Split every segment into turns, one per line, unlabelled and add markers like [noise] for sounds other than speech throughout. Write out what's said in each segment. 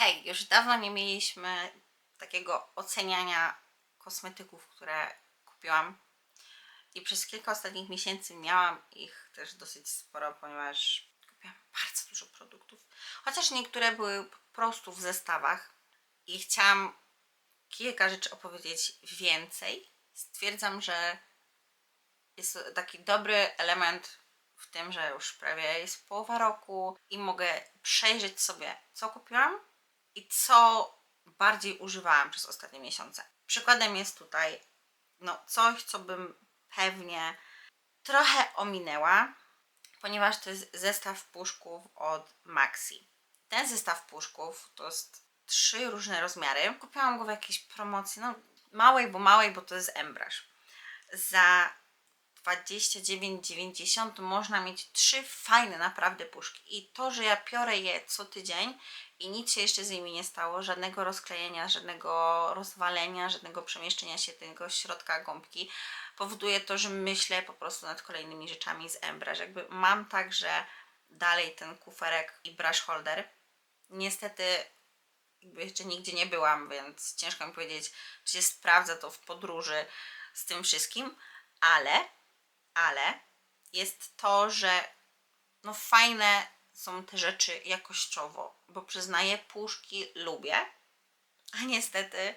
Hej, już dawno nie mieliśmy takiego oceniania kosmetyków, które kupiłam. I przez kilka ostatnich miesięcy miałam ich też dosyć sporo, ponieważ kupiłam bardzo dużo produktów. Chociaż niektóre były po prostu w zestawach. I chciałam kilka rzeczy opowiedzieć więcej. Stwierdzam, że jest taki dobry element w tym, że już prawie jest połowa roku i mogę przejrzeć sobie, co kupiłam i co bardziej używałam przez ostatnie miesiące. Przykładem jest tutaj no, coś, co bym pewnie trochę ominęła, ponieważ to jest zestaw puszków od Maxi. Ten zestaw puszków to jest trzy różne rozmiary. Kupiłam go w jakiejś promocji, no małej, bo małej, bo to jest Embrush. Za 29,90 można mieć trzy fajne naprawdę puszki. I to, że ja piorę je co tydzień i nic się jeszcze z nimi nie stało, żadnego rozklejenia, żadnego rozwalenia, żadnego przemieszczenia się tego środka gąbki, powoduje to, że myślę po prostu nad kolejnymi rzeczami z Embrush. Jakby mam także dalej ten kuferek i brush holder. Niestety jakby jeszcze nigdzie nie byłam, więc ciężko mi powiedzieć, czy się sprawdza to w podróży z tym wszystkim, ale, ale jest to, że no fajne są te rzeczy jakościowo, bo przyznaję, puszki lubię, [laughs] a niestety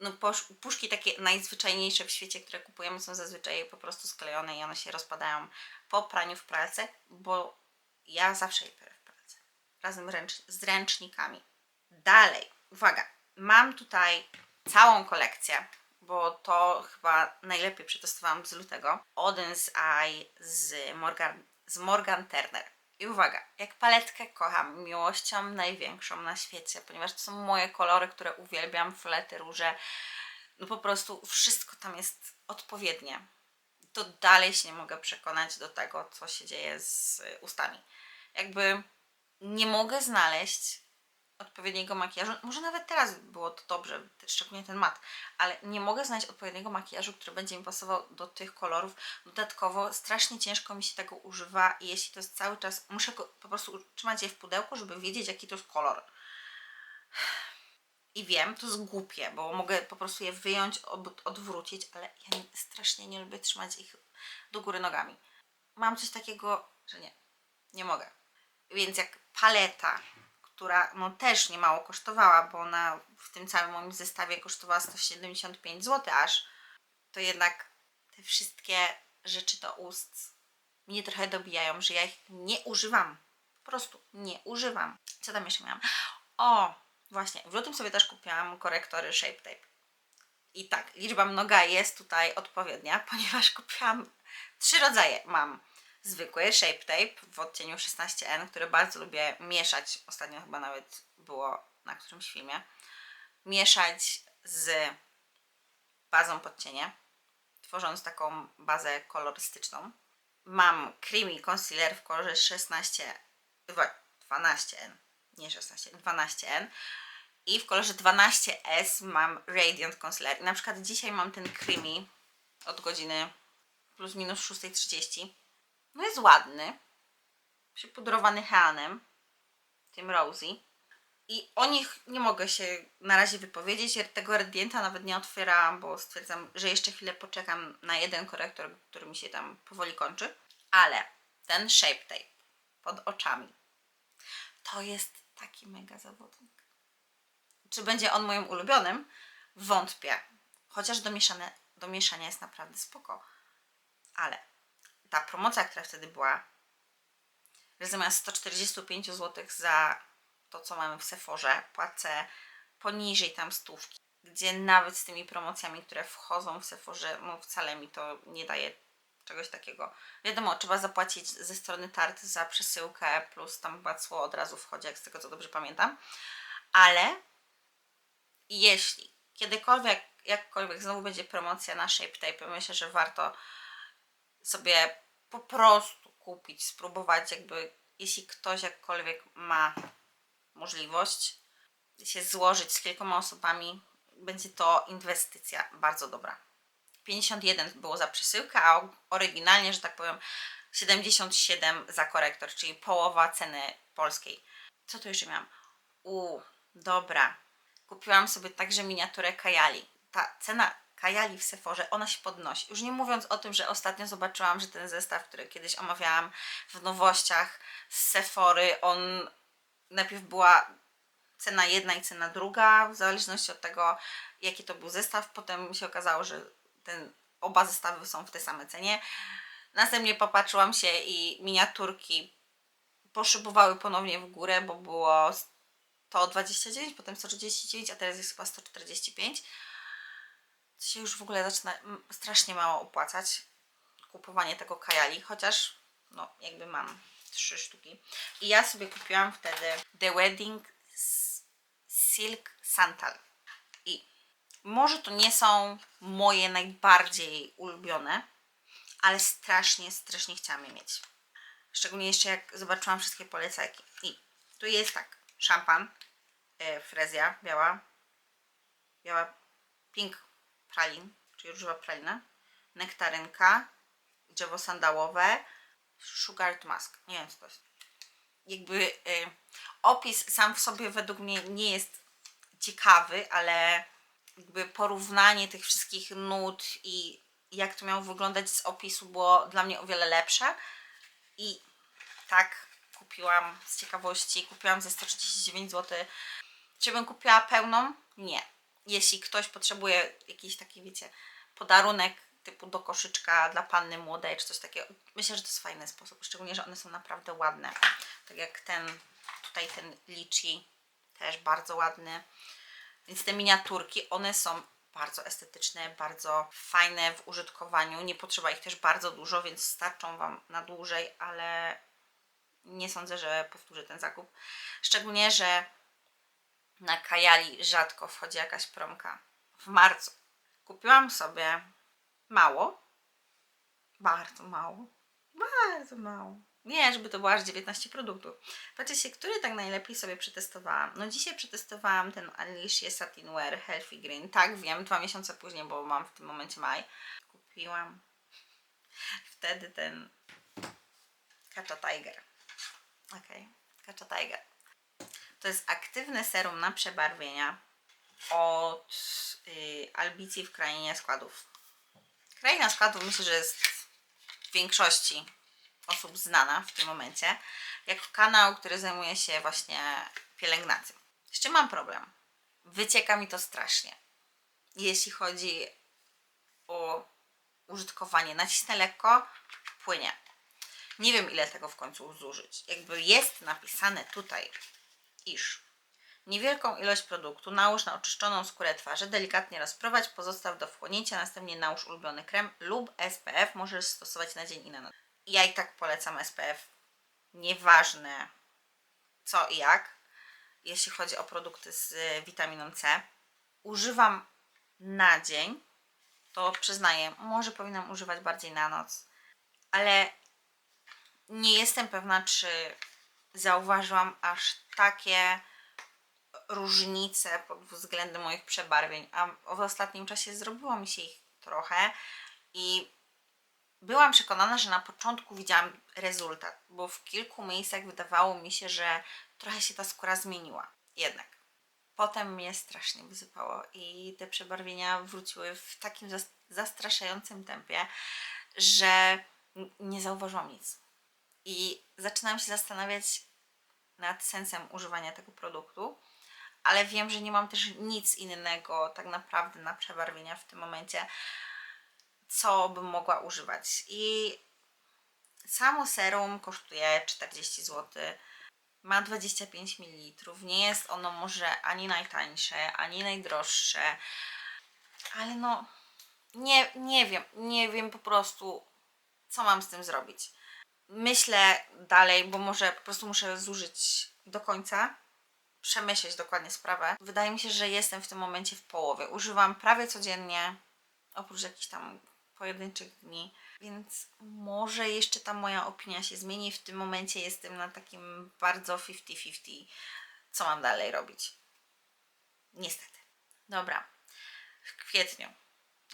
no puszki takie najzwyczajniejsze w świecie, które kupujemy są zazwyczaj po prostu sklejone i one się rozpadają po praniu w pralce, bo ja zawsze je perę w pralce, razem z ręcznikami. Dalej, uwaga, mam tutaj całą kolekcję, bo to chyba najlepiej przetestowałam z lutego. Odens Eye z Morgan, z Morgan Turner. I uwaga, jak paletkę kocham miłością największą na świecie, ponieważ to są moje kolory, które uwielbiam, flety, róże. No po prostu wszystko tam jest odpowiednie. To dalej się nie mogę przekonać do tego, co się dzieje z ustami. Jakby nie mogę znaleźć odpowiedniego makijażu. Może nawet teraz było to dobrze, szczególnie ten mat, ale nie mogę znaleźć odpowiedniego makijażu, który będzie mi pasował do tych kolorów. Dodatkowo strasznie ciężko mi się tego używa i jeśli to jest cały czas, muszę po prostu trzymać je w pudełku, żeby wiedzieć jaki to jest kolor. I wiem, to jest głupie, bo mogę po prostu je wyjąć, odwrócić, ale ja strasznie nie lubię trzymać ich do góry nogami. Mam coś takiego, że nie, nie mogę. Więc jak paleta, która no też nie mało kosztowała, bo ona w tym całym moim zestawie kosztowała 175 zł aż, to jednak te wszystkie rzeczy do ust mnie trochę dobijają, że ja ich nie używam. Po prostu nie używam. Co tam jeszcze miałam? O, właśnie, w lutym sobie też kupiłam korektory Shape Tape. I tak, liczba mnoga jest tutaj odpowiednia, [laughs] ponieważ kupiłam trzy rodzaje. Mam zwykły Shape Tape w odcieniu 16N, który bardzo lubię mieszać. Ostatnio chyba nawet było na którymś filmie. Mieszać z bazą pod cienie, tworząc taką bazę kolorystyczną. Mam Creamy Concealer w kolorze 16, dwa- 12N, nie 16, 12N. I w kolorze 12S mam Radiant Concealer. I na przykład dzisiaj mam ten Creamy od godziny plus minus 6.30. No jest ładny. Przypudrowany Heanem, tym Rosy. I o nich nie mogę się na razie wypowiedzieć. Tego Radianta nawet nie otwierałam, bo stwierdzam, że jeszcze chwilę poczekam na jeden korektor, który mi się tam powoli kończy. Ale ten Shape Tape pod oczami to jest taki mega zawodnik. Czy będzie on moim ulubionym? Wątpię. Chociaż do mieszania jest naprawdę spoko. Ale ta promocja, która wtedy była, że zamiast 145 zł za to, co mamy w Sephorze, płacę poniżej tam stówki, gdzie nawet z tymi promocjami, które wchodzą w Sephorze, no wcale mi to nie daje czegoś takiego. Wiadomo, trzeba zapłacić ze strony Tart za przesyłkę, plus tam chyba od razu wchodzi, jak z tego co dobrze pamiętam. Ale jeśli kiedykolwiek, jakkolwiek znowu będzie promocja na Shape Tape, myślę, że warto sobie po prostu kupić, spróbować, jakby jeśli ktoś jakkolwiek ma możliwość się złożyć z kilkoma osobami, będzie to inwestycja bardzo dobra. 51 było za przesyłkę, a oryginalnie, że tak powiem, 77 za korektor, czyli połowa ceny polskiej. Co tu jeszcze miałam? U, dobra. Kupiłam sobie także miniaturę Kajali. Ta cena Kajali w Sephorze, ona się podnosi. Już nie mówiąc o tym, że ostatnio zobaczyłam, że ten zestaw, który kiedyś omawiałam w nowościach z Sephory, on najpierw była cena jedna i cena druga, w zależności od tego, jaki to był zestaw. Potem się okazało, że ten, oba zestawy są w tej samej cenie. Następnie popatrzyłam się i miniaturki poszybowały ponownie w górę, bo było 129, potem 139, a teraz jest chyba 145. Się już w ogóle zaczyna strasznie mało opłacać kupowanie tego kajali, chociaż no jakby mam trzy sztuki. I ja sobie kupiłam wtedy The Wedding Silk Santal. I może to nie są moje najbardziej ulubione, ale strasznie, strasznie chciałam je mieć. Szczególnie jeszcze jak zobaczyłam wszystkie polecajki. I tu jest tak, szampan, e, frezja biała, biała pink pralin, czyli różowa pralina, nektarynka, drzewo sandałowe, sugared mask. Nie wiem co to jest. Jakby y, opis sam w sobie według mnie nie jest ciekawy, ale jakby porównanie tych wszystkich nut i jak to miało wyglądać z opisu było dla mnie o wiele lepsze. I tak kupiłam z ciekawości, kupiłam za 139 zł. Czy bym kupiła pełną? Nie. Jeśli ktoś potrzebuje jakiś taki, wiecie, podarunek typu do koszyczka dla panny młodej czy coś takiego, myślę, że to jest fajny sposób, szczególnie, że one są naprawdę ładne. Tak jak ten, tutaj ten lichi, też bardzo ładny. Więc te miniaturki, one są bardzo estetyczne, bardzo fajne w użytkowaniu. Nie potrzeba ich też bardzo dużo, więc starczą Wam na dłużej, ale nie sądzę, że powtórzę ten zakup. Szczególnie, że na Kajali rzadko wchodzi jakaś promka. W marcu kupiłam sobie mało, bardzo mało, bardzo mało. Nie, żeby to było aż 19 produktów. Patrzcie się, który tak najlepiej sobie przetestowałam. No dzisiaj przetestowałam ten Alicia Satin Wear Healthy Green. Tak, wiem, dwa miesiące później, bo mam w tym momencie maj. Kupiłam wtedy ten Kacha Tiger. Okej, Kacha Tiger. To jest aktywne serum na przebarwienia od y, Albicji w Krainie Składów. Kraina Składów myślę, że jest w większości osób znana w tym momencie, jako kanał, który zajmuje się właśnie pielęgnacją. Z czym mam problem? Wycieka mi to strasznie. Jeśli chodzi o użytkowanie, nacisnę lekko, płynie. Nie wiem, ile tego w końcu zużyć. Jakby jest napisane tutaj, iż niewielką ilość produktu nałóż na oczyszczoną skórę twarzy, delikatnie rozprowadź, pozostaw do wchłonięcia, następnie nałóż ulubiony krem lub SPF, możesz stosować na dzień i na noc. Ja i tak polecam SPF, nieważne co i jak, jeśli chodzi o produkty z witaminą C. Używam na dzień, to przyznaję, może powinnam używać bardziej na noc, ale nie jestem pewna, czy zauważyłam aż takie różnice pod względem moich przebarwień, a w ostatnim czasie zrobiło mi się ich trochę i byłam przekonana, że na początku widziałam rezultat, bo w kilku miejscach wydawało mi się, że trochę się ta skóra zmieniła. Jednak. Potem mnie strasznie wysypało i te przebarwienia wróciły w takim zas- zastraszającym tempie, że nie zauważyłam nic. I zaczynam się zastanawiać nad sensem używania tego produktu, ale wiem, że nie mam też nic innego tak naprawdę na przebarwienia w tym momencie, co bym mogła używać. I samo serum kosztuje 40 zł. Ma 25 ml. Nie jest ono może ani najtańsze, ani najdroższe, ale no nie, nie wiem, nie wiem po prostu, co mam z tym zrobić. Myślę dalej, bo może po prostu muszę zużyć do końca, przemyśleć dokładnie sprawę. Wydaje mi się, że jestem w tym momencie w połowie. Używam prawie codziennie, oprócz jakichś tam pojedynczych dni, więc może jeszcze ta moja opinia się zmieni. W tym momencie jestem na takim bardzo 50-50, co mam dalej robić. Niestety. Dobra. W kwietniu.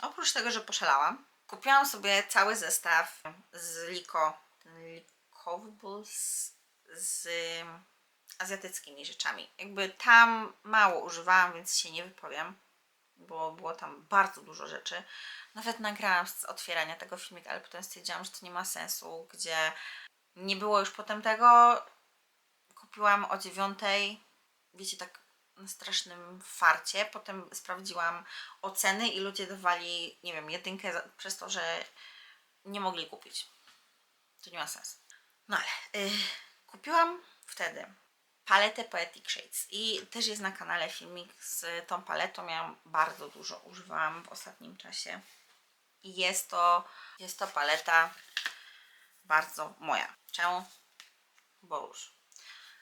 Oprócz tego, że poszalałam, kupiłam sobie cały zestaw z Liko, ten Likowables z azjatyckimi rzeczami. Jakby tam mało używałam, więc się nie wypowiem, bo było tam bardzo dużo rzeczy. Nawet nagrałam z otwierania tego filmika, ale potem stwierdziłam, że to nie ma sensu, gdzie nie było już potem tego. Kupiłam o dziewiątej, wiecie, tak na strasznym farcie. Potem sprawdziłam oceny i ludzie dawali, nie wiem, jedynkę przez to, że nie mogli kupić. To nie ma sensu. No ale y, kupiłam wtedy paletę Poetic Shades i też jest na kanale filmik z tą paletą. Miałam bardzo dużo, używałam w ostatnim czasie. I jest to, jest to paleta bardzo moja. Czemu? Bo róż.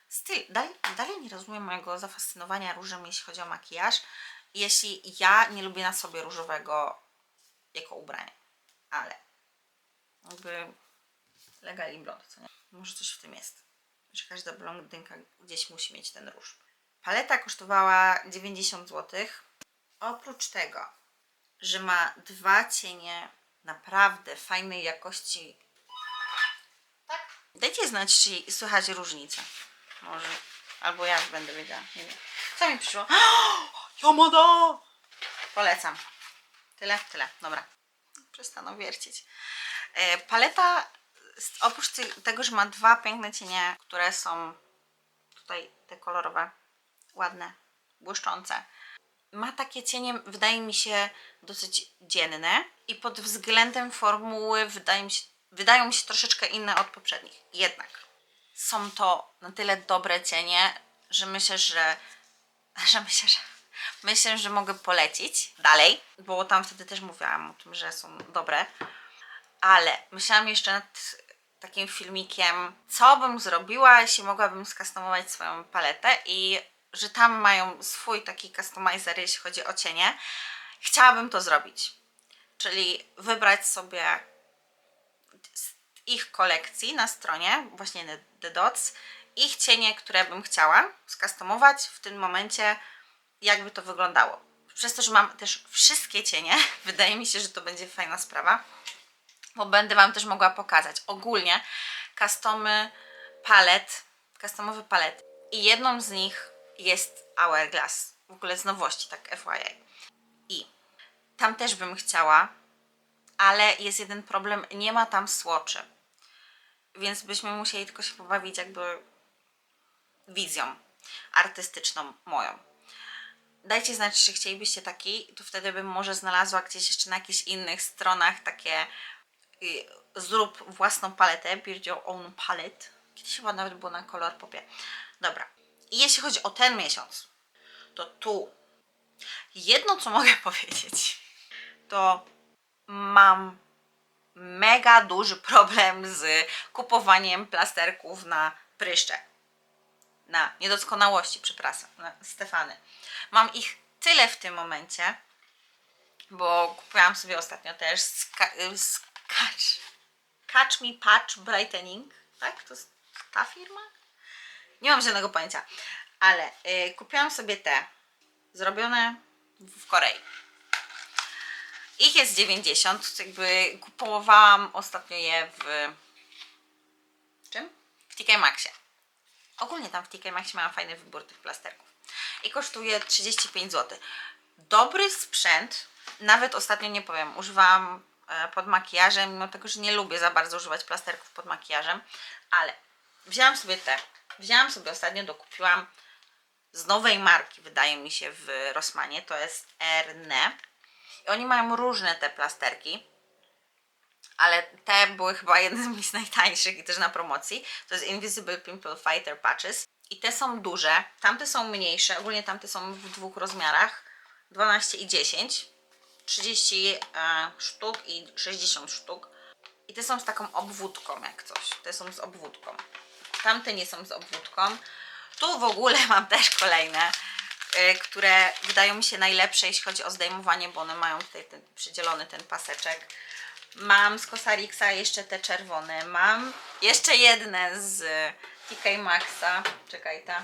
Styl. Dalej, dalej nie rozumiem mojego zafascynowania różem, jeśli chodzi o makijaż. Jeśli ja nie lubię na sobie różowego jako ubranie. Ale jakby legali blond, co nie? Może coś w tym jest. Że każda blondynka gdzieś musi mieć ten róż. Paleta kosztowała 90 zł. Oprócz tego, że ma dwa cienie naprawdę fajnej jakości. Tak? Dajcie znać, czy słychać różnicę. Może. Albo ja będę wiedziała. Nie wiem. Co mi przyszło? [gasps] Yamada! Polecam. Tyle? Tyle. Dobra. Przestaną wiercić. E, paleta, oprócz tego, że ma dwa piękne cienie, które są tutaj te kolorowe, ładne, błyszczące, ma takie cienie, wydaje mi się, dosyć dzienne i pod względem formuły wydaje mi się, wydają mi się troszeczkę inne od poprzednich. Jednak są to na tyle dobre cienie, że myślę, że, [laughs] że myślę, że myślę, że mogę polecić dalej, bo tam wtedy też mówiłam o tym, że są dobre. Ale myślałam jeszcze nad takim filmikiem, co bym zrobiła, jeśli mogłabym skustomować swoją paletę i że tam mają swój taki customizer, jeśli chodzi o cienie. Chciałabym to zrobić. Czyli wybrać sobie z ich kolekcji na stronie, właśnie The Dots, ich cienie, które bym chciała skustomować w tym momencie, jakby to wyglądało. Przez to, że mam też wszystkie cienie, [laughs] wydaje mi się, że to będzie fajna sprawa bo będę Wam też mogła pokazać. Ogólnie customy palet, customowe palety. I jedną z nich jest Hourglass. W ogóle z nowości, tak FYI. I tam też bym chciała, ale jest jeden problem, nie ma tam słoczy. Więc byśmy musieli tylko się pobawić jakby wizją artystyczną moją. Dajcie znać, czy chcielibyście taki, to wtedy bym może znalazła gdzieś jeszcze na jakichś innych stronach takie zrób własną paletę, build your own palette. Kiedyś chyba nawet było na kolor popie. Dobra. I jeśli chodzi o ten miesiąc, to tu jedno, co mogę [laughs] powiedzieć, to mam mega duży problem z kupowaniem plasterków na pryszcze. Na niedoskonałości, przepraszam, na Stefany. Mam ich tyle w tym momencie, bo kupiłam sobie ostatnio też ska- y, skacz, Catch Me Patch Brightening, tak? To jest ta firma? Nie mam żadnego pojęcia, ale y, kupiłam sobie te zrobione w Korei. Ich jest 90, jakby kupowałam ostatnio je w czym? W TK Maxie. Ogólnie tam w TK Maxie miałam fajny wybór tych plasterków. I kosztuje 35 zł. Dobry sprzęt, nawet ostatnio nie powiem, używałam pod makijażem, mimo tego, że nie lubię za bardzo używać plasterków pod makijażem, ale wzięłam sobie te. Wzięłam sobie ostatnio, dokupiłam z nowej marki, wydaje mi się, w Rossmanie, to jest Erne. I oni mają różne te plasterki, ale te były chyba jedne z [laughs] najtańszych i też na promocji. To jest Invisible Pimple Fighter Patches. I te są duże, tamte są mniejsze, ogólnie tamte są w dwóch rozmiarach, 12 i 10, 30 e, sztuk i 60 sztuk. I te są z taką obwódką jak coś, te są z obwódką. Tamte nie są z obwódką. Tu w ogóle [laughs] mam też kolejne, y, które wydają mi się najlepsze, jeśli chodzi o zdejmowanie, bo one mają tutaj ten przydzielony ten paseczek. Mam z Cosarixa jeszcze te czerwone. Mam jeszcze jedne z TK Maxa. Czekaj, ta.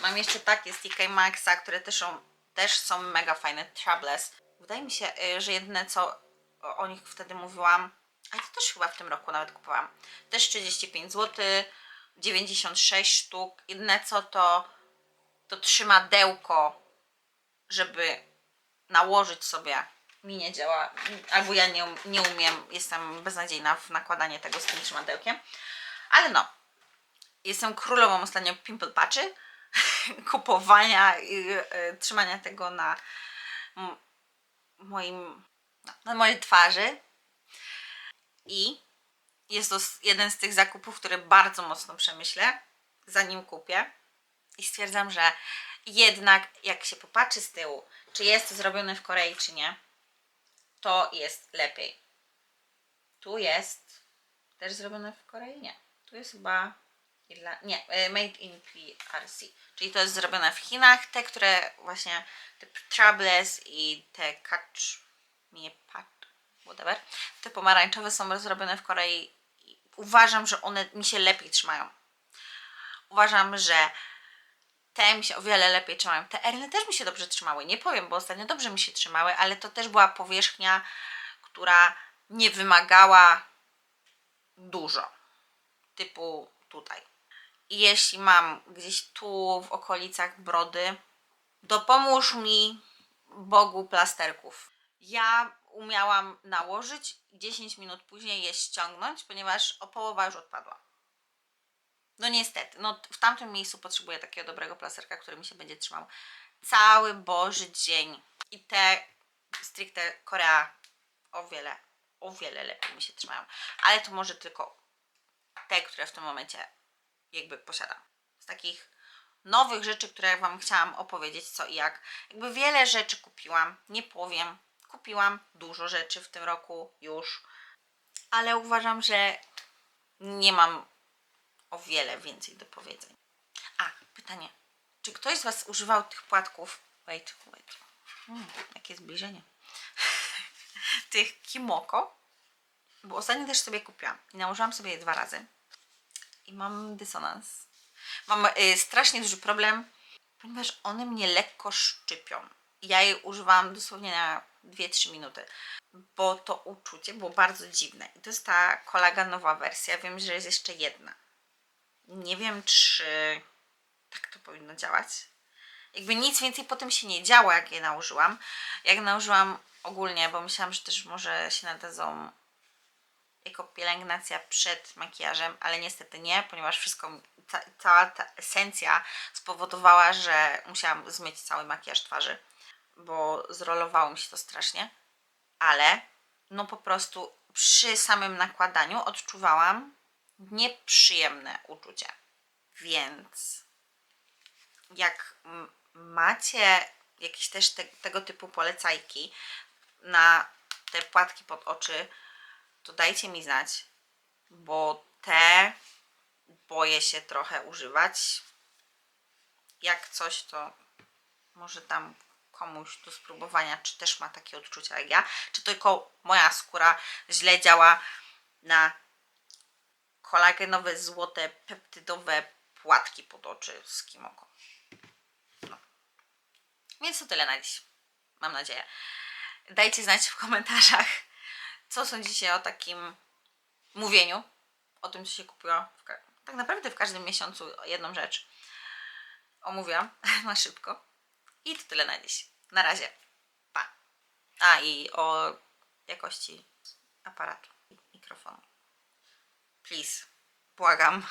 Mam jeszcze takie z TK Maxa, które też są, też są mega fajne. Troubless. Wydaje mi się, y, że jedyne co o, nich wtedy mówiłam, a to też chyba w tym roku nawet kupowałam. Też 35 zł. 96 sztuk. Jedyne co to, to trzymadełko, żeby nałożyć sobie mi nie działa, albo ja nie, nie umiem, jestem beznadziejna w nakładanie tego z tym trzymadełkiem. Ale no, jestem królową ostatnio pimple patchy, [laughs] kupowania i e, trzymania tego na moim, na mojej twarzy. I jest to jeden z tych zakupów, które bardzo mocno przemyślę, zanim kupię. I stwierdzam, że jednak jak się popatrzy z tyłu, czy jest to zrobione w Korei, czy nie, to jest lepiej. Tu jest też zrobione w Korei? Nie. Tu jest chyba Nie, e, made in PRC. Czyli to jest zrobione w Chinach. Te, które właśnie te Troubles i te Kacz... nie pat... whatever. Te pomarańczowe są zrobione w Korei. Uważam, że one mi się lepiej trzymają. Uważam, że te mi się o wiele lepiej trzymają. Te Erle też mi się dobrze trzymały. Nie powiem, bo ostatnio dobrze mi się trzymały, ale to też była powierzchnia, która nie wymagała dużo. Typu tutaj. Jeśli mam gdzieś tu w okolicach brody, dopomóż mi Bogu plasterków. Ja umiałam nałożyć i 10 minut później je ściągnąć, ponieważ o połowa już odpadła. No niestety, no w tamtym miejscu potrzebuję takiego dobrego plasterka, który mi się będzie trzymał cały Boży dzień. I te stricte Korea o wiele, o wiele lepiej mi się trzymają. Ale to może tylko te, które w tym momencie jakby posiadam. Z takich nowych rzeczy, które Wam chciałam opowiedzieć, co i jak. Jakby wiele rzeczy kupiłam, nie powiem. Kupiłam dużo rzeczy w tym roku już, ale uważam, że nie mam o wiele więcej do powiedzenia. A, pytanie. Czy ktoś z Was używał tych płatków? Wait, wait. Mm, jakie zbliżenie. [laughs] tych Kimoko. Bo ostatnio też sobie kupiłam. I nałożyłam sobie je dwa razy. I mam dysonans. Mam y, strasznie duży problem, ponieważ one mnie lekko szczypią. Ja jej używałam dosłownie na 2-3 minuty, bo to uczucie było bardzo dziwne. I to jest ta kolagenowa wersja. Wiem, że jest jeszcze jedna. Nie wiem, czy tak to powinno działać. Jakby nic więcej po tym się nie działo, jak je nałożyłam. Jak nałożyłam ogólnie, bo myślałam, że też może się nadadzą jako pielęgnacja przed makijażem, ale niestety nie, ponieważ wszystko, ca, cała ta esencja spowodowała, że musiałam zmyć cały makijaż twarzy, bo zrolowało mi się to strasznie, ale no po prostu przy samym nakładaniu odczuwałam nieprzyjemne uczucie. Więc jak macie jakieś też te, tego typu polecajki na te płatki pod oczy, to dajcie mi znać, bo te boję się trochę używać. Jak coś, to może tam komuś do spróbowania, czy też ma takie odczucia jak ja, czy tylko moja skóra źle działa na kolagenowe, złote, peptydowe płatki pod oczy z Kimoko. No. Więc to tyle na dziś. Mam nadzieję. Dajcie znać w komentarzach, co sądzicie o takim mówieniu, o tym, co się ka- tak naprawdę w każdym miesiącu jedną rzecz omówiłam [laughs] na szybko. I to tyle na dziś. Na razie. Pa. A i o jakości aparatu, mikrofonu. Please. Błagam.